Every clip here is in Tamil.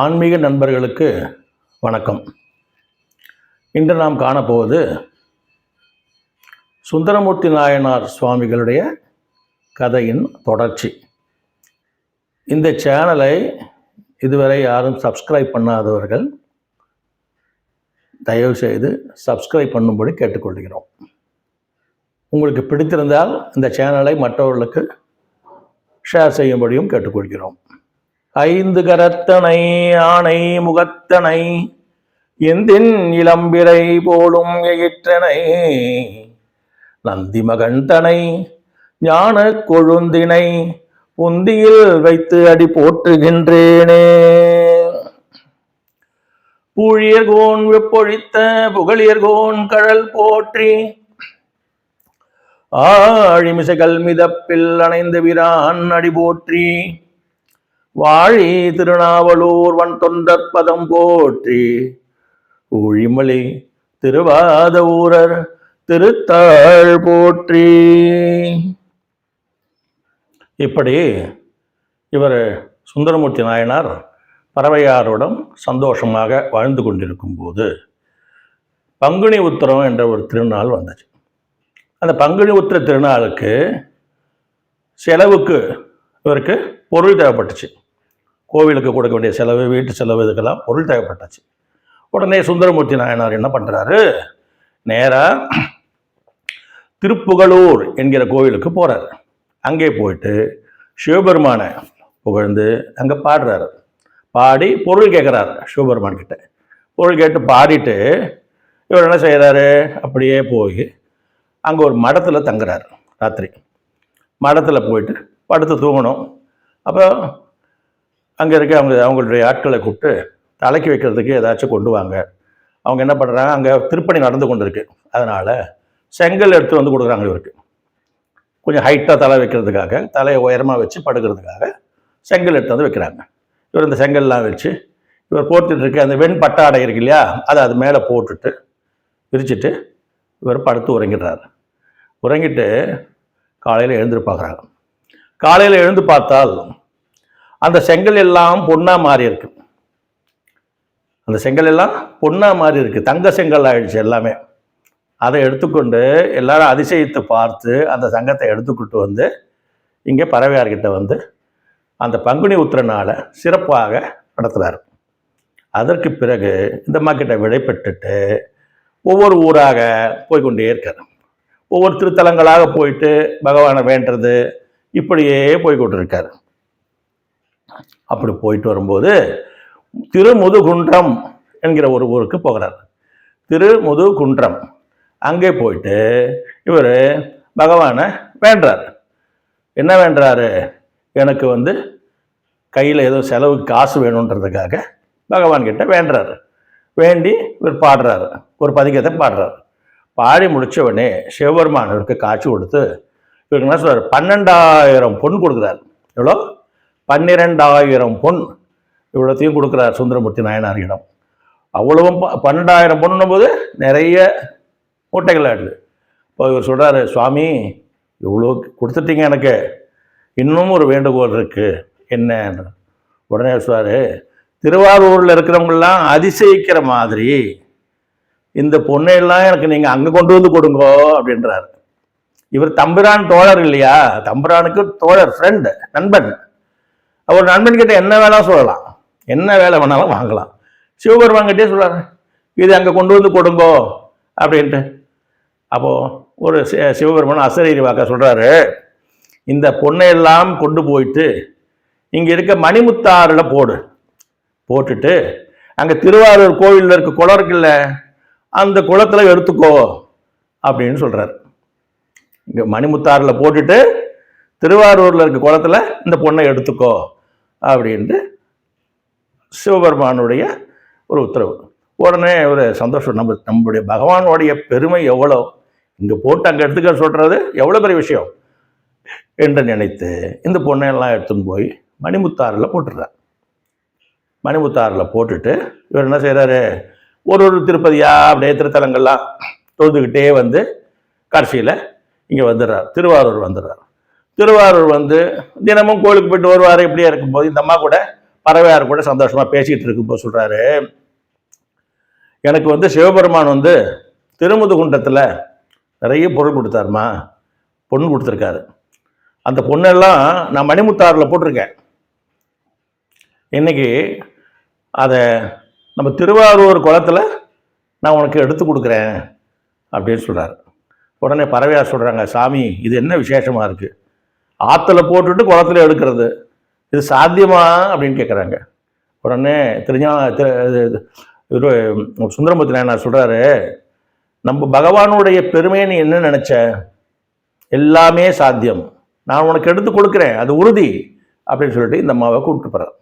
ஆன்மீக நண்பர்களுக்கு வணக்கம். இன்று நாம் காணப்போவது சுந்தரமூர்த்தி நாயனார் சுவாமிகளுடைய கதையின் தொடர்ச்சி. இந்த சேனலை இதுவரை யாரும் சப்ஸ்கிரைப் பண்ணாதவர்கள் தயவு செய்து சப்ஸ்கிரைப் பண்ணும்படி கேட்டுக்கொள்கிறோம். உங்களுக்கு பிடித்திருந்தால் இந்த சேனலை மற்றவர்களுக்கு ஷேர் செய்யும்படியும் கேட்டுக்கொள்கிறோம். ஐந்து கரத்தனை ஆணை முகத்தனை எந்தின் இளம்பிரை போலும் எயிற்றனை நந்தி மகன்தனை ஞான கொழுந்தினை புந்தியில் வைத்து அடி போற்றுகின்றேனே. பூழியர்கோன் வெப்பொழித்த புகழியர்கோன் கழல் போற்றி ஆழிமிசைகள் மிதப்பில் அணைந்த விரான் அடி போற்றி வாழி திருநாவலூர் வன் தொண்டர் பதம் போற்றி. ஊழிமொழி திருவாத ஊரர் திருத்தாள் போற்றி. இப்படி இவர் சுந்தரமூர்த்தி நாயனார் பறவையாருடன் சந்தோஷமாக வாழ்ந்து கொண்டிருக்கும் போது பங்குனி உத்திரம் என்ற ஒரு திருநாள் வந்துச்சு. அந்த பங்குனி உத்திர திருநாளுக்கு செலவுக்கு இவருக்கு பொருள் தேவைப்பட்டுச்சு. கோவிலுக்கு கொடுக்க வேண்டிய செலவு வீட்டு செலவு இதுக்கெல்லாம் பொருள் தேவைப்பட்டுச்சு. உடனே சுந்தரமூர்த்தி நாயனார் என்ன பண்ணுறாரு நேராக திருப்புகழூர் என்கிற கோவிலுக்கு போகிறார் அங்கே போயிட்டு சிவபெருமானை புகழ்ந்து அங்கே பாடுறாரு. பாடி பொருள் கேட்குறாரு சிவபெருமான் கிட்ட. பொருள் கேட்டு பாடிட்டு இவர் என்ன செய்கிறாரு அப்படியே போய் அங்கே ஒரு மடத்தில் தங்குறாரு ராத்திரி. மடத்தில் போயிட்டு படுத்து தூங்கணும். அப்போ அங்கே இருக்க அவங்க அவங்களுடைய ஆட்களை கூப்பிட்டு தலைக்கு வைக்கிறதுக்கு ஏதாச்சும் கொண்டு வாங்க. அவங்க என்ன பண்ணுறாங்க அங்கே திருப்பணி நடந்து கொண்டு இருக்கு அதனால் செங்கல் எடுத்து வந்து கொடுக்குறாங்க இவருக்கு. கொஞ்சம் ஹைட்டாக தலை வைக்கிறதுக்காக தலையை உயரமாக வச்சு படுக்கிறதுக்காக செங்கல் எடுத்து வந்து வைக்கிறாங்க. இவர் இந்த செங்கல்லாம் வச்சு இவர் போட்டுட்டு இருக்க அந்த வெண் பட்டாடை இருக்கு இல்லையா அதை அது மேலே போட்டுட்டு விரிச்சிட்டு இவர் படுத்து உறங்கிடுறாரு. உறங்கிட்டு காலையில் எழுந்திரு பார்க்குறாங்க காலையில் எழுந்து பார்த்தால் அந்த செங்கல் எல்லாம் பொண்ணாக மாறி இருக்கு. அந்த செங்கல் எல்லாம் பொண்ணாக மாறி இருக்கு. தங்க செங்கல் ஆயிடுச்சு எல்லாமே. அதை எடுத்துக்கொண்டு எல்லாரும் அதிசயித்து பார்த்து அந்த சங்கத்தை எடுத்துக்கிட்டு வந்து இங்கே பறவையார்கிட்ட வந்து அந்த பங்குனி உத்திரனால சிறப்பாக நடத்துகிறார் அதற்கு பிறகு இந்த மக்கள்கிட்ட விடைபெற்றுட்டு ஒவ்வொரு ஊராக போய்க்கொண்டே இருக்கார். ஒவ்வொரு திருத்தலங்களாக போயிட்டு பகவானை வேண்டுறது இப்படியே போய்கொண்டு இருக்கார் அப்படி போயிட்டு வரும்போது திருமுதுகுன்றம் என்கிற ஒரு ஊருக்கு போகிறார். திருமுதுகுன்றம். அங்கே போயிட்டு இவர் பகவானை வேண்டுறார். என்ன வேண்டுறாரு? எனக்கு வந்து கையில் ஏதோ செலவுக்கு காசு வேணுன்றதுக்காக பகவான்கிட்ட வேண்டாரு வேண்டுறாரு. வேண்டி இவர் பாடுறாரு. ஒரு பதிகத்தை பாடுறாரு. பாடி முடிச்ச உடனே சிவபெருமான் இவருக்கு காட்சி கொடுத்து இவருக்கு என்ன சொல்கிறார் பன்னெண்டாயிரம் பொன் கொடுக்குறாரு. எவ்வளோ? பன்னிரெண்டாயிரம் பொன் இவ்வளோத்தையும் கொடுக்குறார் சுந்தரமூர்த்தி நாயனாரிடம். அவ்வளவும் ப- பன்னெண்டாயிரம் பொண்ணுன்னும் போது நிறைய மூட்டைகள் ஆடுது இப்போ இவர் சொல்கிறாரு சுவாமி இவ்வளோ கொடுத்துட்டீங்க எனக்கு. இன்னும் ஒரு வேண்டுகோள் இருக்குது என்ன? உடனே சொல்றாரு திருவாரூரில் இருக்கிறவங்கெல்லாம் அதிசயிக்கிற மாதிரி இந்த பொண்ணையெல்லாம் எனக்கு நீங்கள் அங்கே கொண்டு வந்து கொடுங்கோ அப்படின்றாரு. இவர் தம்பிரான் தோழர் இல்லையா? தம்பிரானுக்கு தோழர் ஃப்ரெண்டு நண்பன். அவர் நண்பன் கிட்ட என்ன வேணாலும் சொல்லலாம். என்ன வேலை வேணாலும் வாங்கலாம். சிவபெருமான் கிட்டே சொல்றாரு இது அங்கே கொண்டு வந்து கொடுங்கோ அப்படின்ட்டு. அப்போது ஒரு சி- சிவபெருமான் அசரீரி வாக்க சொல்கிறாரு இந்த பொண்ணையெல்லாம் கொண்டு போயிட்டு இங்கே இருக்க மணிமுத்தாறில் போடு. போட்டுட்டு அங்கே திருவாரூர் கோவிலில் இருக்க குளம் இருக்குல்ல அந்த குளத்தில் எடுத்துக்கோ அப்படின்னு சொல்கிறார் இங்கே மணிமுத்தாறில் போட்டுட்டு திருவாரூரில் இருக்க குளத்துல இந்த பொண்ணை எடுத்துக்கோ அப்படின்ட்டு சிவபெருமானுடைய ஒரு உத்தரவு. உடனே ஒரு சந்தோஷம் நம்ம நம்முடைய பகவானுடைய பெருமை எவ்வளோ? இங்கே போட்டு அங்கே எடுத்துக்க சொல்கிறது எவ்வளோ பெரிய விஷயம்? என்று நினைத்து இந்த பொண்ணையெல்லாம் எடுத்துன்னு போய் மணிமுத்தாறில் போட்டுடுறார் மணிமுத்தாறில் போட்டுட்டு இவர் என்ன செய்கிறாரு ஒரு ஒரு திருப்பதியா அப்படியே திருத்தலங்கள்லாம் தொழுதுகிட்டே வந்து கடைசியில் இங்கே வந்துடுறார். திருவாரூர் வந்துடுறார். திருவாரூர் வந்து தினமும் கோயிலுக்கு போயிட்டு வருவார் இப்படியே இருக்கும்போது இந்த அம்மா கூட பறவையார் கூட சந்தோஷமாக பேசிட்டு இருக்கும்போது சொல்கிறாரு எனக்கு வந்து சிவபெருமான் வந்து திருமுதுகுண்டத்தில் நிறைய பொருள் கொடுத்தாருமா. பொண்ணு கொடுத்துருக்காரு. அந்த பொண்ணெல்லாம் நான் மணிமுத்தாறில் போட்டிருக்கேன். இன்னைக்கு அதை நம்ம திருவாரூர் குளத்தில் நான் உனக்கு எடுத்து கொடுக்குறேன் அப்படின்னு சொல்கிறார் உடனே பறவையார் சொல்கிறாங்க சாமி இது என்ன விசேஷமாக இருக்குது ஆற்றுல போட்டுட்டு குளத்துல எடுக்கிறது. இது சாத்தியமா? அப்படின்னு கேட்குறாங்க உடனே தெரிஞ்சா இவர் சுந்தரமூர்த்தி நாயனார் சொல்கிறாரு நம்ம பகவானுடைய பெருமையை நீ என்ன நினச்ச? எல்லாமே சாத்தியம். நான் உனக்கு எடுத்து கொடுக்குறேன். அது உறுதி. அப்படின்னு சொல்லிட்டு இந்த அம்மாவை கூப்பிட்டு போகிறேன்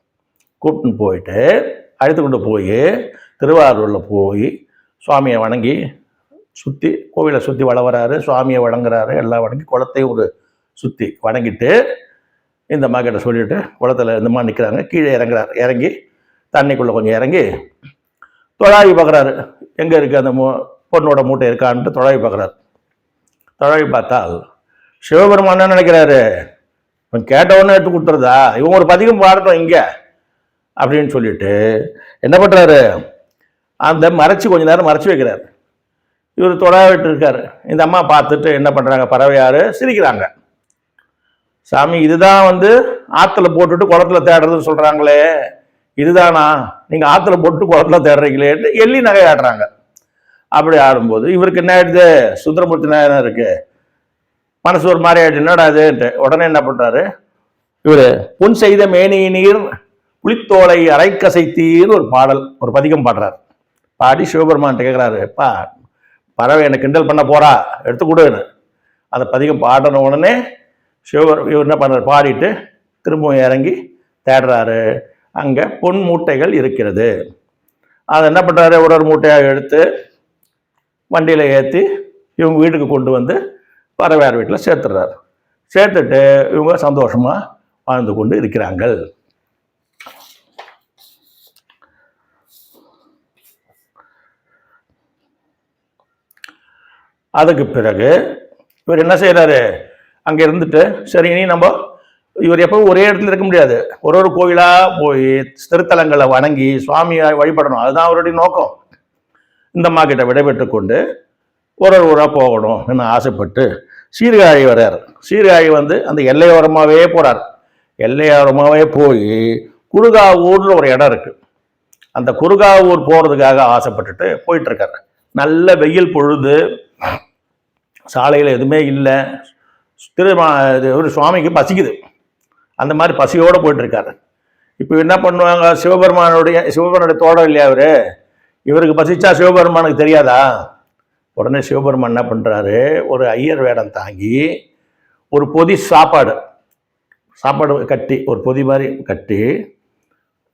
கூப்பிட்டு போயிட்டு அழைத்து கொண்டு போய் திருவாரூரில் போய் சுவாமியை வணங்கி சுற்றி கோவிலை சுற்றி வள வராரு சுவாமியை வணங்குறாரு எல்லாம் வணங்கி குளத்தையும் ஒரு சுற்றி வணங்கிட்டு இந்த அம்மா கிட்ட சொல்லிட்டு குளத்தில் இந்த நிற்கிறாங்க கீழே இறங்குறாரு. இறங்கி தண்ணிக்குள்ளே கொஞ்சம் இறங்கி தொழாவி பார்க்குறாரு. எங்கே இருக்குது அந்த மூ பொண்ணோட மூட்டை இருக்கான்ட்டு தொழாவி பார்க்குறாரு. தொழாவி பார்த்தால் சிவபெருமான் என்ன நினைக்கிறாரு? இவன் கேட்டவொன்னே எடுத்து கொடுத்துருதா? இவன் ஒரு பதிகம் பாடட்டும் இங்கே அப்படின்னு சொல்லிட்டு என்ன பண்ணுறாரு அந்த மறைச்சி கொஞ்ச நேரம் மறைச்சி வைக்கிறார். இவர் தொடாவிட்டு இருக்கார். இந்த அம்மா பார்த்துட்டு என்ன பண்ணுறாங்க பறவையாரு சிரிக்கிறாங்க. சாமி இதுதான் வந்து ஆற்றுல போட்டுட்டு குளத்துல தேடுறதுன்னு சொல்கிறாங்களே இதுதானா? நீங்கள் ஆற்றுல போட்டு குளத்துல தேடுறீங்களேன்னு எள்ளி நகையாடுறாங்க. அப்படி ஆடும்போது இவருக்கு என்ன ஆயிடுது? சுந்தரமூர்த்தி நாயனம் இருக்கு. மனசு ஒரு மாதிரி ஆயிடுச்சு. என்னடா இதுன்ட்டு உடனே என்ன பண்ணுறாரு இவர் பொன் செய்த மேனி நீர் புளித்தோலை அரைக்கசைத்தீர் ஒரு பாடல் ஒரு பதிகம் பாடுறார். பாடி சிவபெருமான் கேட்குறாரு பா பறவை என்னை கிண்டல் பண்ண போறா? எடுத்துக்கொடுன்னு அந்த பதிகம் பாடின உடனே சிவபெரு இவர் என்ன பண்ணுறாரு? பாடிட்டு திரும்பவும் இறங்கி தேடுறாரு. அங்கே பொன் மூட்டைகள் இருக்கிறது. அதை என்ன பண்ணுறாரு ஒரு ஒரு மூட்டையாக எடுத்து வண்டியில் ஏற்றி இவங்க வீட்டுக்கு கொண்டு வந்து பறவையார் வீட்டில் சேர்த்துடுறாரு. சேர்த்துட்டு இவங்க சந்தோஷமாக வாழ்ந்து கொண்டு இருக்கிறாங்கள் அதுக்கு பிறகு இவர் என்ன செய்கிறாரு அங்கே இருந்துட்டு சரி இனி நம்ம இவர் எப்பவும் ஒரே இடத்துல இருக்க முடியாது. ஒரு ஒரு கோயிலாக போய் திருத்தலங்களை வணங்கி சுவாமியை வழிபடணும். அதுதான் அவருடைய நோக்கம். இந்த அம்மா கிட்ட விடைபெற்று கொண்டு ஒரு ஒரு ஊராக போகணும்னு ஆசைப்பட்டு சீர்காழி வர்றார். சீர்காழி வந்து அந்த எல்லையோரமாகவே போகிறார் எல்லையோரமாகவே போய் குருகாவூர்னு ஒரு இடம் இருக்குது அந்த குருகாவூர் போகிறதுக்காக ஆசைப்பட்டுட்டு போயிட்டுருக்காரு நல்ல வெயில் பொழுது சாலையில் எதுவுமே இல்லை. திரு இது ஒரு சுவாமிக்கு பசிக்குது. அந்த மாதிரி பசியோடு போயிட்டுருக்காரு. இப்போ என்ன பண்ணுவாங்க? சிவபெருமானுடைய சிவபெருமானுடைய தோடம் இல்லையா அவர்? இவருக்கு பசிச்சா சிவபெருமானுக்கு தெரியாதா? உடனே சிவபெருமான் என்ன பண்ணுறாரு ஒரு ஐயர் வேடம் தாங்கி ஒரு பொதி சாப்பாடு சாப்பாடு கட்டி ஒரு பொதி மாதிரி கட்டி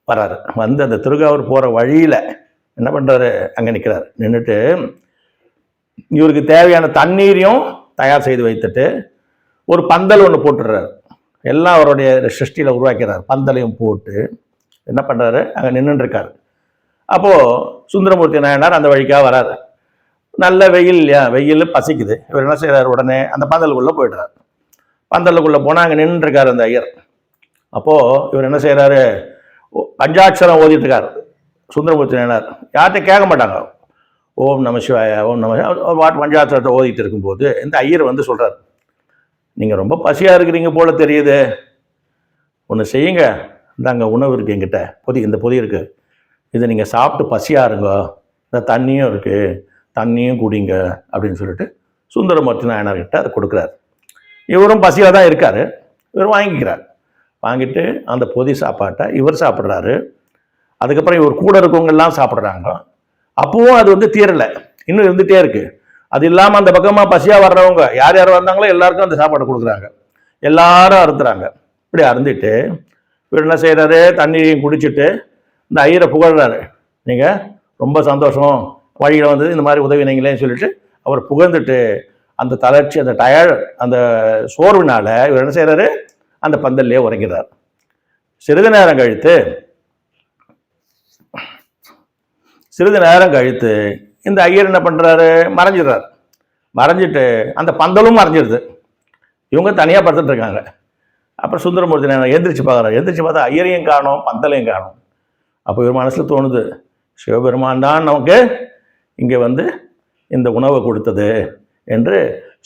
வராரு. வந்து அந்த திருகாவூர் போகிற வழியில் என்ன பண்ணுறாரு அங்கே நிற்கிறார் நின்றுட்டு இவருக்கு தேவையான தண்ணீரையும் தயார் செய்து வைத்துட்டு ஒரு பந்தல் ஒன்று போட்டுடுறாரு. எல்லாம் அவருடைய சிருஷ்டியில் உருவாக்கிறார். பந்தலையும் போட்டு என்ன பண்ணுறாரு அங்கே நின்றுருக்காரு அப்போது சுந்தரமூர்த்தி நாயனார் அந்த வழிக்காக வராரு. நல்ல வெயில் இல்லையா வெயில் பசிக்குது. இவர் என்ன செய்கிறார் உடனே அந்த பந்தலுக்குள்ளே போயிடுறாரு. பந்தலுக்குள்ளே போனால் அங்கே நின்றுருக்காரு அந்த ஐயர். அப்போது இவர் என்ன செய்கிறாரு பஞ்சாட்சரம் ஓதிட்டுருக்கார். சுந்தரமூர்த்தி நாயனார் யார்கிட்ட கேட்க மாட்டாங்க. ஓம் நம சிவாய ஓம் நம பாட்டு பஞ்சாட்சரத்தை ஓதிட்டு இருக்கும்போது இந்த ஐயர் வந்து சொல்கிறார் நீங்கள் ரொம்ப பசியாக இருக்கிறீங்க போல தெரியுது. ஒன்று செய்யுங்க. இந்தாங்க உணவு இருக்குது என்கிட்ட. பொதி இந்த பொதி இருக்குது இதை நீங்கள் சாப்பிட்டு பசியாக இருங்க. இந்த தண்ணியும் இருக்குது தண்ணியும் குடிங்க அப்படின்னு சொல்லிட்டு சுந்தரமூர்த்தி நாயனார்கிட்ட அதை கொடுக்குறாரு. இவரும் பசியாக தான் இருக்கார். இவர் வாங்கிக்கிறார். வாங்கிட்டு அந்த பொதி சாப்பாட்டை இவர் சாப்பிட்றாரு. அதுக்கப்புறம் இவர் கூட இருக்கவங்கெல்லாம் சாப்பிட்றாங்க. அப்பவும் அது வந்து தீரலை. இன்னும் இருந்துகிட்டே இருக்குது அது இல்லாமல் அந்த பக்கமாக பசியாக வர்றவங்க யார் யார் வந்தாங்களோ எல்லாருக்கும் அந்த சாப்பாடு கொடுக்குறாங்க. எல்லாரும் அறுத்துறாங்க இப்படி அருந்திட்டு இவர் என்ன செய்கிறாரு தண்ணியையும் குடிச்சிட்டு இந்த ஐயரை புகழ்றாரு. நீங்கள் ரொம்ப சந்தோஷம். வழியில் வந்து இந்த மாதிரி உதவினீங்களேன்னு சொல்லிட்டு அவர் புகழ்ந்துட்டு அந்த தளர்ச்சி அந்த டயர் அந்த சோர்வினால இவர் என்ன செய்கிறாரு அந்த பந்தல்லே உறங்கிறார். சிறிது நேரம் கழித்து சிறிது நேரம் கழித்து இந்த ஐயர் என்ன பண்ணுறாரு மறைஞ்சிடுறார். மறைஞ்சிட்டு அந்த பந்தலும் மறைஞ்சிடுது. இவங்க தனியாக படுத்துட்டு இருக்காங்க. அப்புறம் சுந்தரமூர்த்தி நான் எந்திரிச்சு பார்க்குறாரு. எந்திரிச்சு பார்த்தா ஐயரையும் காணும் பந்தலையும் காணும். அப்போ இவர் மனசில் தோணுது சிவபெருமான் தான் நமக்கு இங்கே வந்து இந்த உணவை கொடுத்தது என்று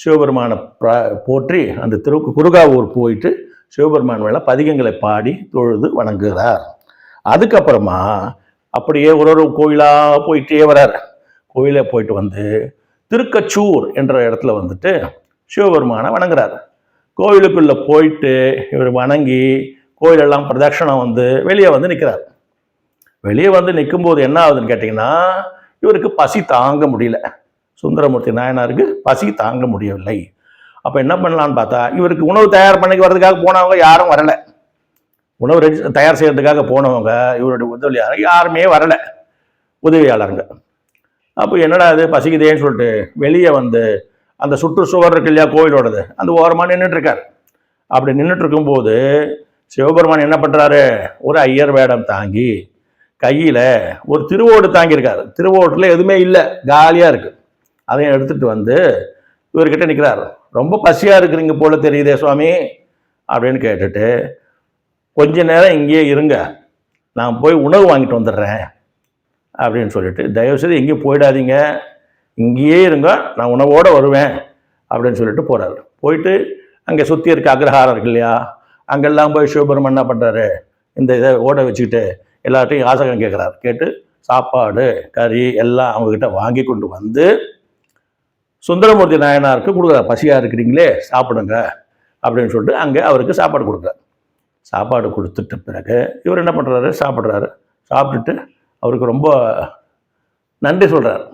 சிவபெருமானை போற்றி அந்த திரு குருகாவூர் போயிட்டு சிவபெருமான் மேலே பதிகங்களை பாடி தொழுது வணங்குகிறார். அதுக்கப்புறமா அப்படியே ஒரு ஒரு கோயிலாக போயிட்டே வரார் கோயிலே போயிட்டு வந்து திருக்கச்சூர் என்ற இடத்துல வந்துட்டு சிவபெருமானை வணங்குறாரு. கோயிலுக்குள்ளே போயிட்டு இவர் வணங்கி கோயிலெல்லாம் பிரதட்சணம் வந்து வெளியே வந்து நிற்கிறார் வெளியே வந்து நிற்கும்போது என்ன ஆகுதுன்னு கேட்டிங்கன்னா இவருக்கு பசி தாங்க முடியல. சுந்தரமூர்த்தி நாயனாருக்கு பசி தாங்க முடியவில்லை. அப்போ என்ன பண்ணலான்னு பார்த்தா இவருக்கு உணவு தயார் பண்ணிக்கு வர்றதுக்காக போனவங்க யாரும் வரலை. உணவு ரெடி தயார் செய்கிறதுக்காக போனவங்க இவருடைய உதவியாளர் யாருமே வரலை. உதவியாளருங்க. அப்போ என்னடா இது? பசிக்குதேன்னு சொல்லிட்டு வெளியே வந்து அந்த சுற்றுச்சுவர் இருக்கு இல்லையா கோயிலோடது அந்த ஓரமாக நின்றுட்டுருக்கார் அப்படி நின்றுட்டுருக்கும்போது சிவபெருமான் என்ன பண்ணுறாரு ஒரு ஐயர் வேடம் தாங்கி கையில் ஒரு திருவோடு தாங்கியிருக்காரு. திருவோட்டில் எதுவுமே இல்லை காலியாக இருக்குது அதையும் எடுத்துகிட்டு வந்து இவர்கிட்ட நிற்கிறார் ரொம்ப பசியாக இருக்கிறீங்க போல தெரியுதே சுவாமி அப்படின்னு கேட்டுட்டு கொஞ்ச நேரம் இங்கேயே இருங்க. நான் போய் உணவு வாங்கிட்டு வந்துடுறேன். அப்படின்னு சொல்லிட்டு தயவுசெய்து எங்கேயும் போயிடாதீங்க. இங்கேயே இருங்க. நான் உணவோடு வருவேன். அப்படின்னு சொல்லிட்டு போகிறாரு போயிட்டு அங்கே சுற்றி இருக்க அக்ரஹாரம் இருக்கு இல்லையா? அங்கெல்லாம் போய் சிவபெருமன் என்ன பண்ணுறாரு இந்த இதை ஓட வச்சுக்கிட்டு எல்லார்ட்டையும் யாசகம் கேட்குறாரு கேட்டு சாப்பாடு கறி எல்லாம் அவங்கக்கிட்ட வாங்கி கொண்டு வந்து சுந்தரமூர்த்தி நாயனாருக்கு கொடுக்குறாரு. பசியாக இருக்கிறீங்களே? சாப்பிடுங்க. அப்படின்னு சொல்லிட்டு அங்கே அவருக்கு சாப்பாடு கொடுக்குறாரு. சாப்பாடு கொடுத்துட்ட பிறகு இவர் என்ன பண்ணுறாரு சாப்பிட்றாரு. சாப்பிட்டுட்டு அவருக்கு ரொம்ப நன்றி சொல்கிறார்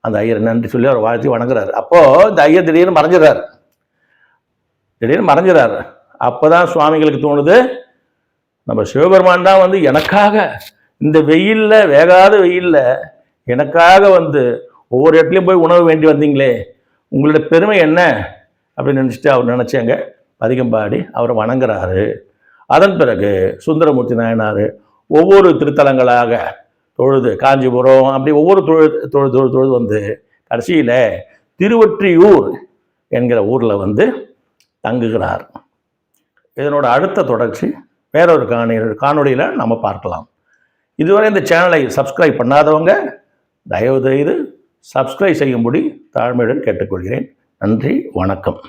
அந்த ஐயர் நன்றி சொல்லி அவர் வாழ்த்தி வணங்குறாரு. அப்போது இந்த ஐயர் திடீர்னு மறைஞ்சிடறாரு. திடீர்னு மறைஞ்சிடறாரு. அப்போ தான் சுவாமிகளுக்கு தோணுது நம்ம சிவபெருமான் தான் வந்து எனக்காக இந்த வெயிலில் வேகாத வெயிலில் எனக்காக வந்து ஒவ்வொரு இடத்துலையும் போய் உணவு வேண்டி வந்தீங்களே உங்களோட பெருமை என்ன? அப்படின்னு நினச்சிட்டு அவர் நினச்சாங்க. அதிகம் பாடி அவரை வணங்குறாரு. அதன் பிறகு சுந்தரமூர்த்தி நாயனார் ஒவ்வொரு திருத்தலங்களாக தொழுது காஞ்சிபுரம் அப்படி ஒவ்வொரு தொழு தொழு தொழு தொழுது வந்து கடைசியில் திருவொற்றியூர் என்கிற ஊரில் வந்து தங்குகிறார். இதனோட அடுத்த தொடர்ச்சி வேறொரு காணொலி காணொளியில் நம்ம பார்க்கலாம். இதுவரை இந்த சேனலை சப்ஸ்கிரைப் பண்ணாதவங்க தயவு செய்து சப்ஸ்கிரைப் செய்யும்படி தாழ்மையுடன் கேட்டுக்கொள்கிறேன். நன்றி வணக்கம்.